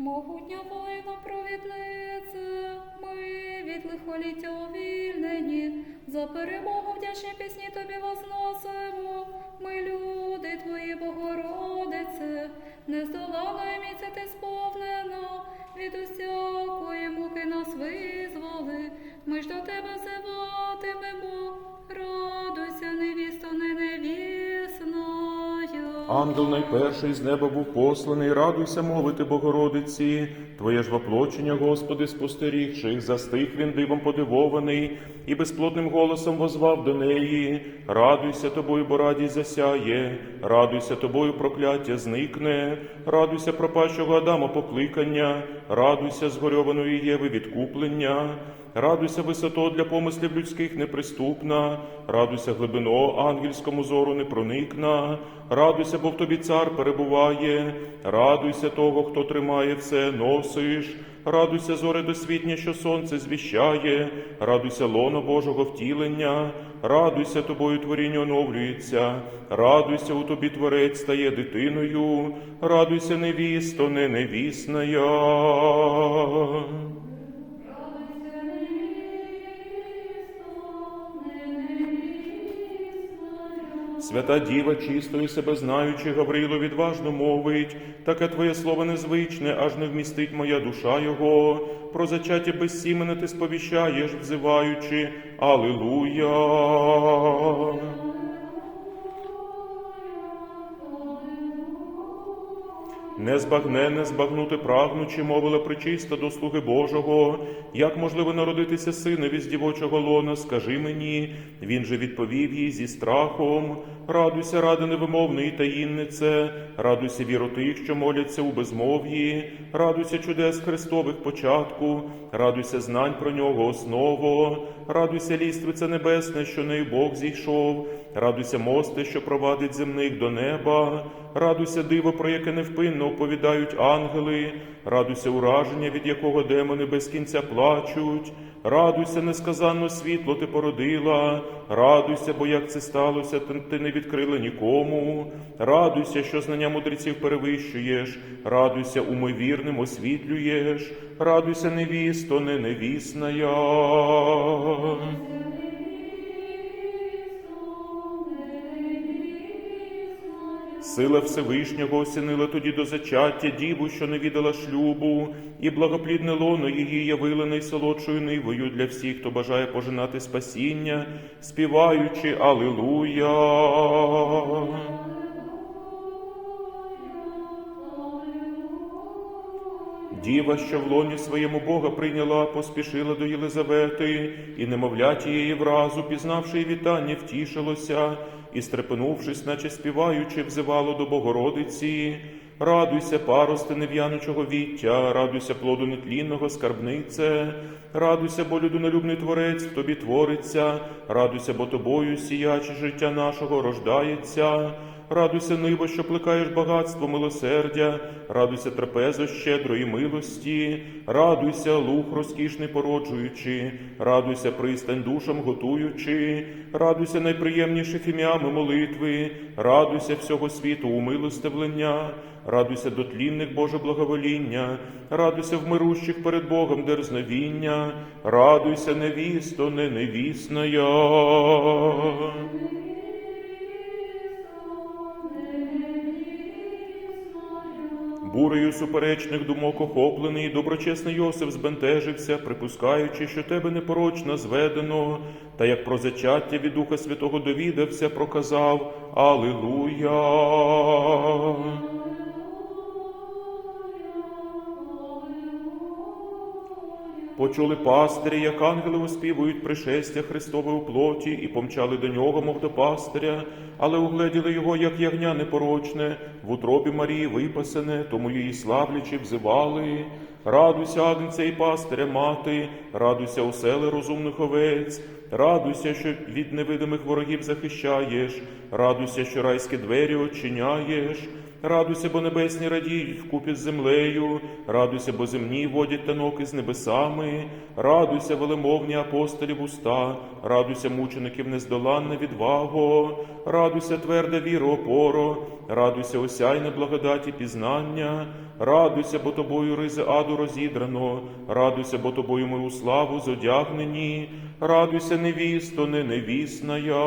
Могутня воїна провіднице, ми від лихоліття увільнені, за перемогу вдячні пісні тобі возносимо. Ми люди твої, Богородице, нездоланою міці ти сповнена, від усякої муки нас визволи. Ми ж до тебе взиватимемо, радуйся, невісто, не невісною. Ангел найперший з неба був посланий, радуйся мовити Богородиці. Твоє ж воплочення, Господи, спостерігши, застиг він дивом подивований, і безплотним голосом возвав до неї. Радуйся тобою, бо радість засяє, радуйся тобою, прокляття зникне, радуйся пропащого Адама покликання, радуйся згорьованої Єви відкуплення. Радуйся висото для помислів людських неприступна, радуйся глибино ангельському зору не проникна, радуйся, бо в тобі цар перебуває, радуйся того, хто тримає все, носиш, радуйся, зоре досвітнє, що сонце звіщає, радуйся лоно Божого втілення, радуйся тобою творіння оновлюється, радуйся у тобі творець стає дитиною, радуйся невісто, не невісная. Свята Діва, чисто і себе знаючи, Гаврило відважно мовить, таке твоє слово незвичне, аж не вмістить моя душа його. Про зачаття безсімене ти сповіщаєш, взиваючи Алилуя. Не збагне, не збагнути прагнучи, мовила причиста до слуги Божого. Як можливо народитися синові з дівочого лона? Скажи мені. Він же відповів їй зі страхом. Радуйся, ради невимовної таїннице, радуйся віру тих, що моляться у безмов'ї, радуйся чудес Христових початку, радуйся знань про нього основу, радуйся ліствице небесне, що нею Бог зійшов, радуйся мости, що провадить земних до неба, радуйся диво, про яке невпинно оповідають ангели, радуйся ураження, від якого демони без кінця плачуть. Радуйся, несказанно світло ти породила, радуйся, бо як це сталося, ти- не відкрила нікому. Радуйся, що знання мудреців перевищуєш, радуйся, умовірним освітлюєш, радуйся, невісто, не невісная. Сила Всевишнього осінила тоді до зачаття діву, що не віддала шлюбу, і благоплідне лоно її явила найсолодшою нивою для всіх, хто бажає пожинати спасіння, співаючи Алилуя. Діва, що в лоні своєму Бога прийняла, поспішила до Єлизавети, і немовля тієї вразу, пізнавши її вітання, втішилося, і, стрепенувшись, наче співаючи, взивало до Богородиці. Радуйся, парости нев'янучого віття, радуйся плоду нетлінного скарбнице, радуйся, бо людинолюбний творець в тобі твориться, радуйся, бо тобою сіяче життя нашого рождається. Радуйся, небо, що плекаєш багатство милосердя, радуйся трапезо щедрої милості, радуйся, лух розкішний породжуючи, радуйся, пристань душам готуючи, радуйся найприємніших ім'ями молитви, радуйся всього світу умилостивлення, радуйся дотлінних Боже благовоління, радуйся вмирущих перед Богом дерзновіння, радуйся, невісто, не невісная. Бурею суперечних думок охоплений, доброчесний Йосиф збентежився, припускаючи, що тебе непорочно зведено, та як про зачаття від Духа Святого довідався, проказав Алилуя. Почули пастирі, як ангели оспівують пришестя Христове у плоті, і помчали до нього, мов до пастиря, але угледіли його, як ягня непорочне, в утробі Марії випасене, тому її славлячи взивали. Радуйся, агнця і пастиря мати, радуйся, осели розумних овець, радуйся, що від невидимих ворогів захищаєш, радуйся, що райські двері очиняєш. Радуйся, бо небесні радіють вкупі з землею, радуйся, бо земні водять танок із небесами, радуйся, велемовні апостолів уста, радуйся, мучеників нездоланна відваго, радуйся, тверда віра опоро, радуйся, осяйне благодаті пізнання, радуйся, бо тобою ризи аду розідрано, радуйся, бо тобою у славу зодягнені, радуйся, невісто, не невісна я.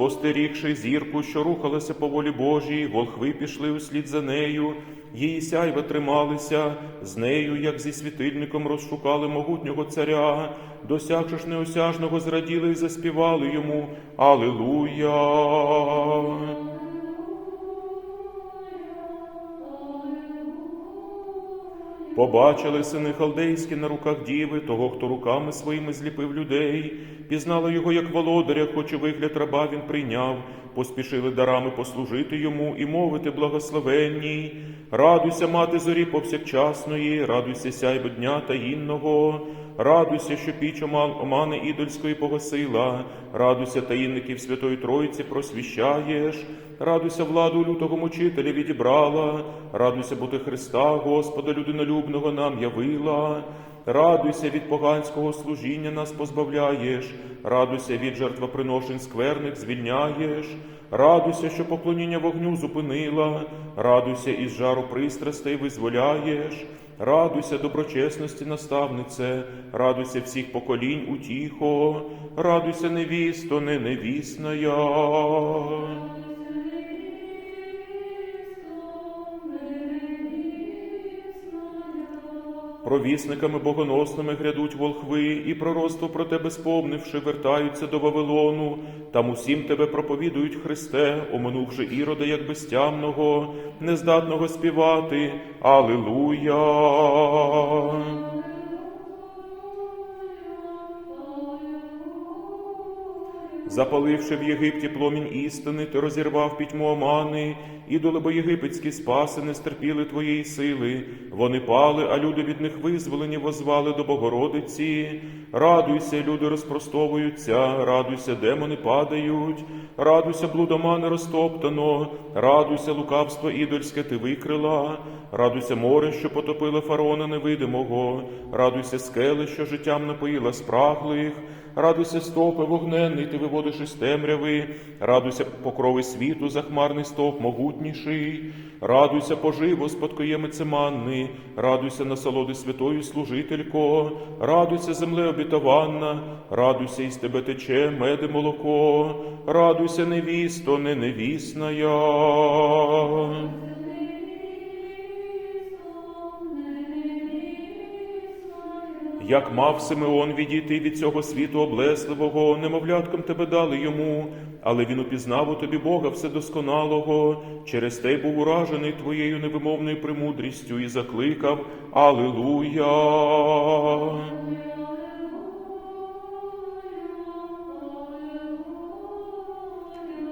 Спостерігши зірку, що рухалася по волі Божій, волхви пішли услід за нею, її сяйва трималися, з нею, як зі світильником, розшукали могутнього царя, досягши ж неосяжного, зраділи і заспівали йому Алилуя. Побачили сини халдейські на руках діви, того, хто руками своїми зліпив людей, пізнали його як володаря, хоч і вигляд раба він прийняв, поспішили дарами послужити йому і мовити благословенній. Радуйся, мати зорі повсякчасної, радуйся сяйбо дня таїнного, радуйся, що піч оман- омани ідольської погасила, радуйся, таїнників Святої Тройці просвіщаєш, радуйся, владу лютого мучителя відібрала, радуйся, бо ти Христа, Господа людинолюбного нам явила. Радуйся від поганського служіння нас позбавляєш, радуйся від жертвоприношень скверних звільняєш, радуйся, що поклоніння вогню зупинила, радуйся із жару пристрастей визволяєш, радуйся доброчесності наставнице, радуйся всіх поколінь утіхо, радуйся невісто, не невісна я. Провісниками богоносними грядуть волхви, і пророцтво про тебе сповнивши, вертаються до Вавилону. Там усім тебе проповідують Христе, оминувши ірода, як безтямного, нездатного співати. Алилуя! Запаливши в Єгипті пломінь істини, ти розірвав пітьму омани, ідоли бо єгипетські спаси не стерпіли твоєї сили. Вони пали, а люди від них визволені возвали до Богородиці. Радуйся, люди розпростовуються, радуйся, демони падають, радуйся, блудомани розтоптано, радуйся, лукавство ідольське ти викрила, радуйся, море, що потопило фараона невидимого, радуйся, скели, що життям напоїла спраглих. Радуйся, стопи вогненний, ти виводиш із темряви, радуйся, покрови світу, захмарний стовп могутніший, радуйся, поживо, спадкоємице манни, радуйся, насолоди святої служителько, радуйся, земле обітованна, радуйся, із тебе тече меди молоко, радуйся, невісто, не невісна я. Як мав Симеон відійти від цього світу облесливого, немовлятком тебе дали йому, але він упізнав у тобі Бога вседосконалого, через те був уражений твоєю невимовною премудрістю і закликав Алилуя.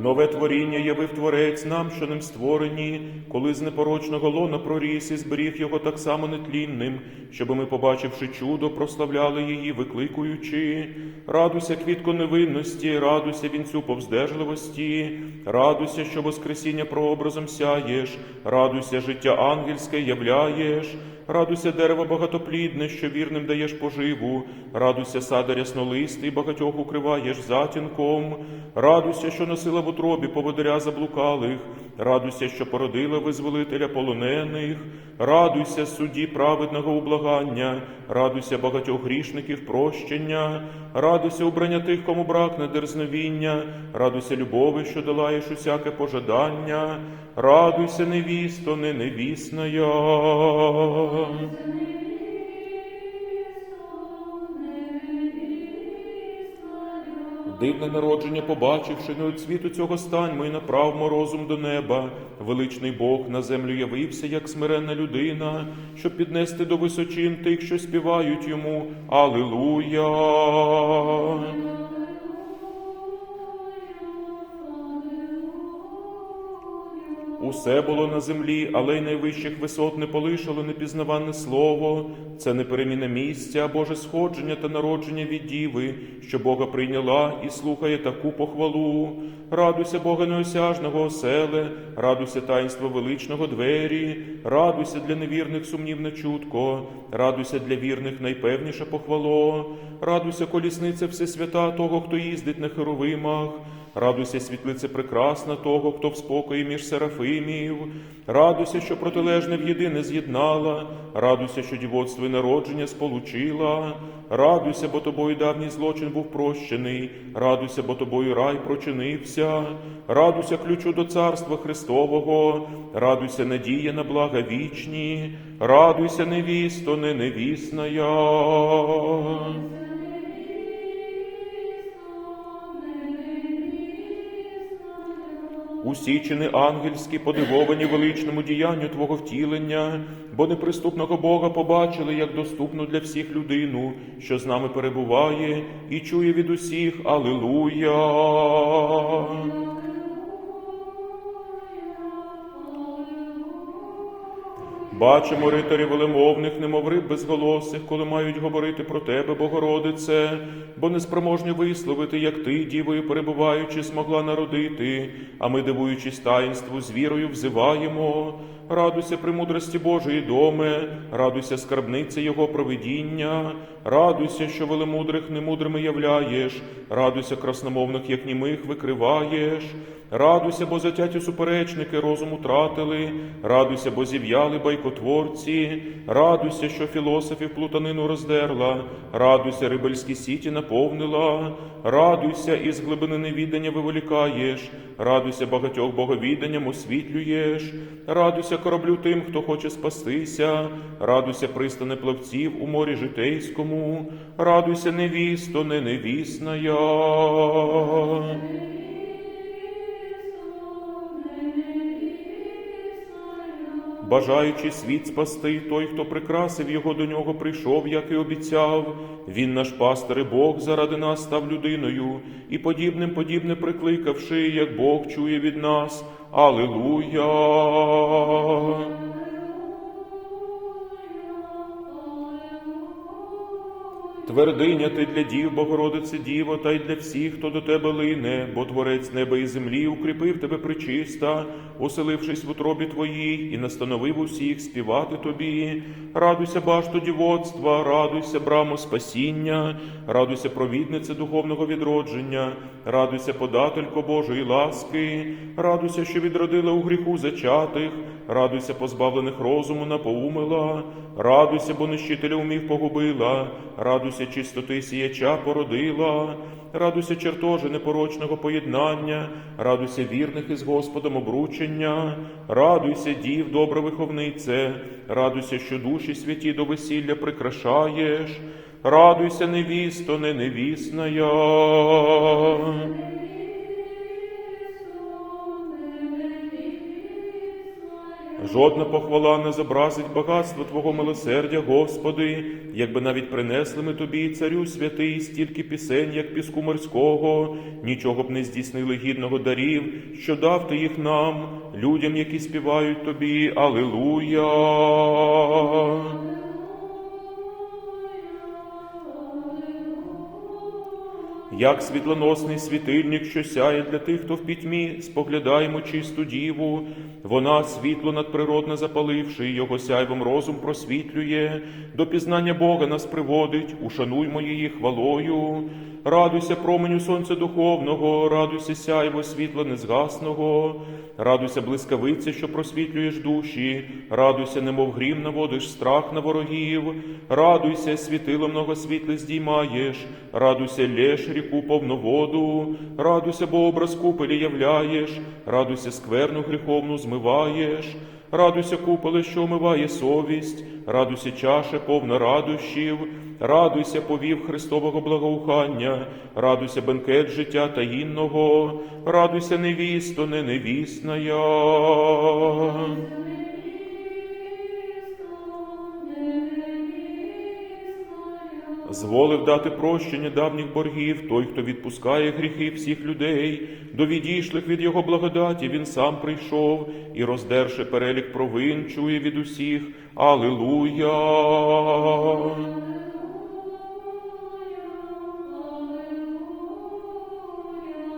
Нове творіння явив Творець нам, що ним створені, коли з непорочного лона проріс і зберіг його так само нетлінним, щоби ми, побачивши чудо, прославляли її, викликуючи. Радуйся, квітко невинності, радуйся вінцю повздержливості, радуйся, що воскресіння прообразом сяєш, радуйся, життя ангельське являєш. Радуйся, дерево багатоплідне, що вірним даєш поживу, радуйся, сада ряснолистий, багатьох укриваєш затінком, радуйся, що носила в утробі поводиря заблукалих, радуйся, що породила визволителя полонених, радуйся, судді праведного ублагання, радуйся багатьох грішників прощення, радуйся убрання тих, кому бракне дерзновіння, радуйся любови, що долаєш усяке пожадання, радуйся, невісто, не невісна я. Дивне народження, побачивши, не від цього станьмо і направмо розум до неба. Величний Бог на землю явився, як смиренна людина, щоб піднести до височин тих, що співають йому. Алилуя! Усе було на землі, але й найвищих висот не полишало непізнаванне слово. Це не переміна місця, а Боже сходження та народження від діви, що Бога прийняла і слухає таку похвалу. Радуйся, Бога неосяжного оселе, радуйся таїнство величного двері, радуйся для невірних сумнівне чутко, радуйся для вірних найпевніше похвало, радуйся, колісниця всесвята того, хто їздить на херовимах. Радуйся, світлице прекрасна того, хто в спокої між серафимів. Радуйся, що протилежне в єдине з'єднала. Радуйся, що дівоцтво і народження сполучила. Радуйся, бо тобою давній злочин був прощений. Радуйся, бо тобою рай прочинився. Радуйся, ключу до царства Христового. Радуйся, надія на блага вічні. Радуйся, невісто, не невісна я. Усі чини ангельські подивовані величному діянню Твого втілення, бо неприступного Бога побачили як доступну для всіх людину, що з нами перебуває і чує від усіх Алилуя. Бачимо ритарів велемовних, немов риб безголосих, коли мають говорити про тебе, Богородице, бо неспроможні висловити, як ти, дівою перебуваючи, змогла народити, а ми, дивуючись таїнству, з вірою взиваємо. Радуйся премудрості Божої доме, радуйся скарбниці Його провидіння, радуйся, що велемудрих немудрими являєш, радуйся красномовних, як німих викриваєш. Радуйся, бо затяті суперечники розум утратили, радуйся, бо зів'яли байкотворці, радуйся, що філософів плутанину роздерла, радуйся, рибальські сіті наповнила, радуйся, із глибини невідання виволікаєш, радуйся, багатьох боговіданням освітлюєш, радуйся кораблю тим, хто хоче спастися, радуйся, пристане плавців у морі житейському, радуйся, невісто, не невісна я. Бажаючи світ спасти, той, хто прикрасив його до нього, прийшов, як і обіцяв. Він наш пастир і Бог заради нас став людиною, і подібним подібне прикликавши, як Бог чує від нас. Алилуя! Твердиня ти для дів, Богородице Діво, та й для всіх, хто до тебе лине, бо Творець неба і землі укріпив тебе причиста, оселившись в утробі твоїй, і настановив усіх співати тобі. Радуйся, башто дівоцтва, радуйся, брамо спасіння, радуйся, провіднице духовного відродження, радуйся, подателько Божої ласки, радуйся, що відродила у гріху зачатих, радуйся, позбавлених розуму напоумила, радуйся, бо нищителя умів погубила, радуйся, чистоти сіяча породила, радуйся, чертожи непорочного поєднання, радуйся вірних із Господом обручення, радуйся, дів, добра виховнице, радуйся, що душі святі до весілля прикрашаєш, радуйся, невісто, не невісна я. Жодна похвала не зобразить багатство Твого милосердя, Господи, якби навіть принесли ми Тобі, царю святий, стільки пісень, як піску морського, нічого б не здійснили гідного дарів, що дав ти їх нам, людям, які співають Тобі. Алилуя! Як світлоносний світильник, що сяє для тих, хто в пітьмі, споглядаємо чисту діву, вона світло надприродне запаливши, його сяйвом розум просвітлює, до пізнання Бога нас приводить, ушануймо її хвалою. Радуйся, променю сонця духовного, радуйся, сяйво світла незгасного, радуйся, блискавице, що просвітлюєш душі, радуйся, немов грім наводиш страх на ворогів, радуйся, світило многосвітле здіймаєш, радуйся, лєш ріку повноводу, радуйся, бо образ купелі являєш, радуйся, скверну гріховну змиваєш. Радуйся, куполе, що омиває совість, радуйся, чаше, повна радощів, радуйся, повів Христового благоухання, радуйся, бенкет життя таїнного, радуйся, невісто, не невісна. Зволив дати прощення давніх боргів, той, хто відпускає гріхи всіх людей, до відійшлих від його благодаті він сам прийшов і, роздерши перелік провин, чує від усіх. Алілуя!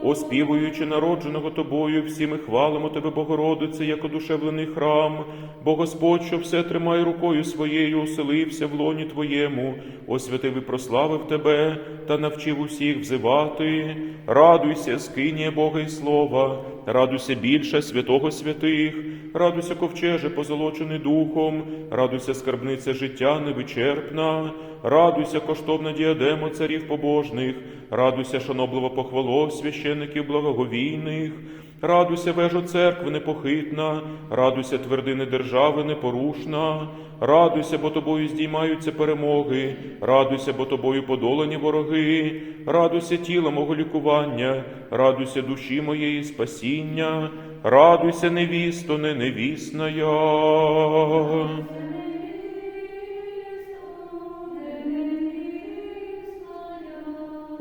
Оспівуючи народженого тобою, всі ми хвалимо тебе, Богородице, як одушевлений храм, бо Господь, що все тримає рукою своєю, оселився в лоні Твоєму, освятив і прославив тебе та навчив усіх взивати. Радуйся, скині Бога і слова, радуйся більше святого святих, радуйся, ковчеже, позолочений духом, радуйся, скарбниця життя невичерпна, радуйся, коштовна діадема царів побожних, радуйся, шаноблива похвало священиків благоговійних, радуйся, вежо церкви непохитна, радуйся, твердини держави непорушна, радуйся, бо тобою здіймаються перемоги, радуйся, бо тобою подолані вороги, радуйся тіла мого лікування, радуйся душі моєї спасіння, радуйся, невісто, не невісна я.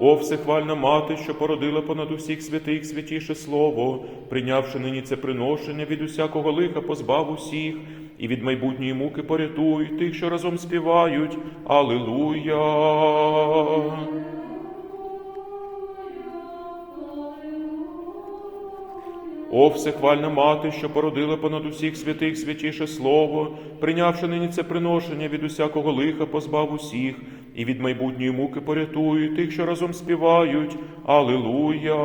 О, всехвальна мати, що породила понад усіх святих святіше слово, прийнявши нині це приношення від усякого лиха, позбав усіх, і від майбутньої муки порятуй тих, що разом співають. Алилуя! О, всехвальна мати, що породила понад усіх святих святіше слово, прийнявши нині це приношення від усякого лиха, позбав усіх, і від майбутньої муки порятуй тих, що разом співають. Алилуя!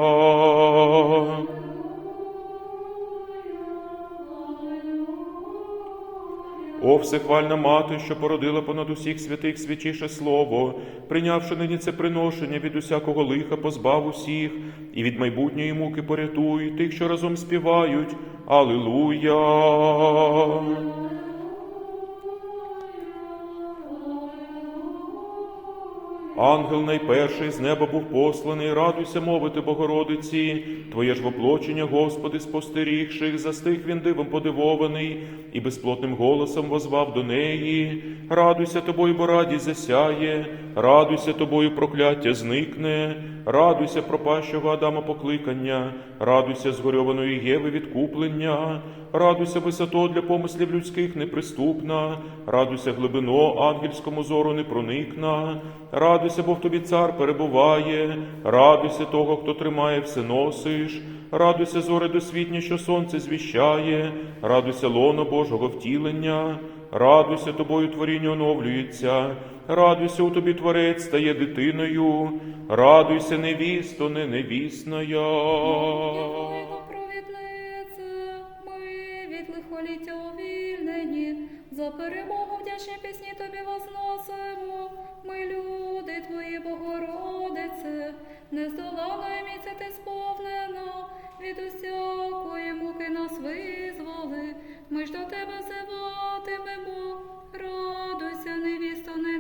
О, всехвальна мати, що породила понад усіх святих святіше слово, прийнявши нині це приношення від усякого лиха, позбав усіх, і від майбутньої муки порятуй тих, що разом співають. Алилуя! Ангел найперший з неба був посланий, радуйся мовити Богородиці, Твоє ж воплочення, Господи, спостерігших, застиг він дивом подивований, і безплотним голосом возвав до неї. Радуйся тобою, бо радість засяє, радуйся тобою, прокляття зникне, радуйся пропащого Адама покликання, радуйся згорьованої Єви відкуплення, радуйся висото для помислів людських неприступна, радуйся глибино ангельському зору не проникна, радуйся, бо в тобі цар перебуває, радуйся того, хто тримає все носиш, радуйся зоре досвітнє, що сонце звіщає, радуйся лоно Божого втілення, радуйся тобою творіння оновлюється, радуйся у тобі творець стає дитиною, радуйся, невісто, не невісна я. За перемогу вдячні пісні тобі возносимо. Ми люди твої, Богородице, нездоланою міці ти сповнена, від усякої муки нас визволи, ми ж до тебе зеватимемо, радуйся, невісто не.